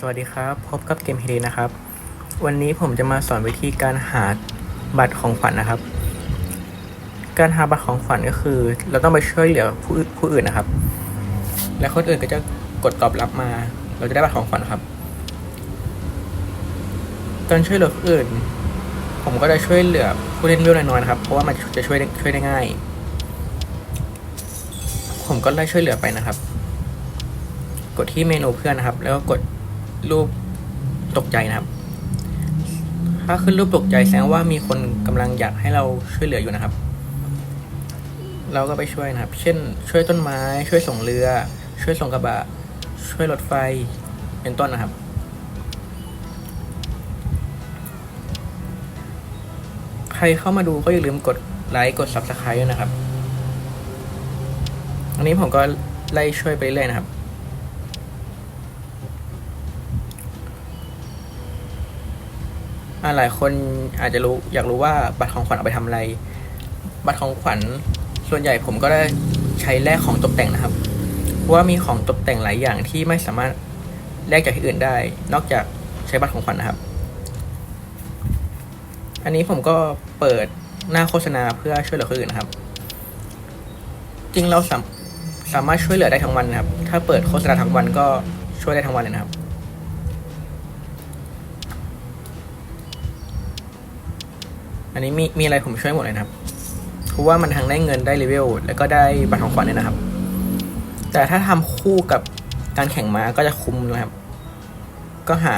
สวัสดีครับ พบกับเกมเฮดนะครับ วันนี้ผมจะมาสอนวิธีการหาบัตรของขวัญนะครับ การหาบัตรของขวัญก็คือ เราต้องไปช่วยเหลือผู้ผู้อื่นนะครับ และคนอื่นก็จะกดตอบรับมา เราจะได้บัตรของขวัญครับ การช่วยเหลือผู้อื่น ผมก็จะช่วยเหลือผู้เล่นเวลน้อยๆนะครับ เพราะว่ามันจะช่วยช่วยได้ง่าย ผมก็ไล่ช่วยเหลือไปนะครับ กดที่เมนูเพื่อนนะครับ แล้วก็กด รูปตกใจนะครับ ถ้าขึ้นรูปตกใจแสดงว่ามีคนกำลังอยากให้เราช่วยเหลืออยู่นะครับ เราก็ไปช่วยนะครับ เช่น ช่วยต้นไม้ ช่วยส่งเรือ ช่วยส่งกระบะ ช่วยรถไฟ เป็นต้นนะครับ ใครเข้ามาดูก็อย่าลืมกดไลค์ กด subscribe ด้วยนะครับ อันนี้ผมก็ไล่ช่วยไปเรื่อยนะครับ อ่า หลายคนอาจจะรู้อยากรู้ว่าบัตรของขวัญเอาไปทำอะไร บัตรของขวัญส่วนใหญ่ผมก็ได้ใช้แลกของตกแต่งนะครับ เพราะว่ามีของตกแต่งหลายอย่างที่ไม่สามารถแลกจากที่อื่นได้ นอกจากใช้บัตรของขวัญนะครับ อันนี้ผมก็เปิดหน้าโฆษณาเพื่อช่วยเหลือคนอื่นนะครับ จริงเราสามสามารถช่วยเหลือได้ทั้งวันนะครับ ถ้าเปิดโฆษณาทั้งวันก็ช่วยได้ทั้งวันเลยนะครับ อันนี้มีมีอะไรผมช่วยหมดเลยนะครับเพราะว่ามันทั้งได้เงินได้เลเวลแล้วก็ได้บัตรของขวัญเลยนะครับ แต่ถ้าทำคู่กับการแข่งม้าก็จะคุ้มนะครับ ก็หา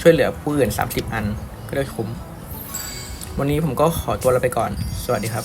ช่วยเหลือผู้อื่น30 อันก็ได้คุ้ม วันนี้ผมก็ขอตัวลาไปก่อน สวัสดีครับ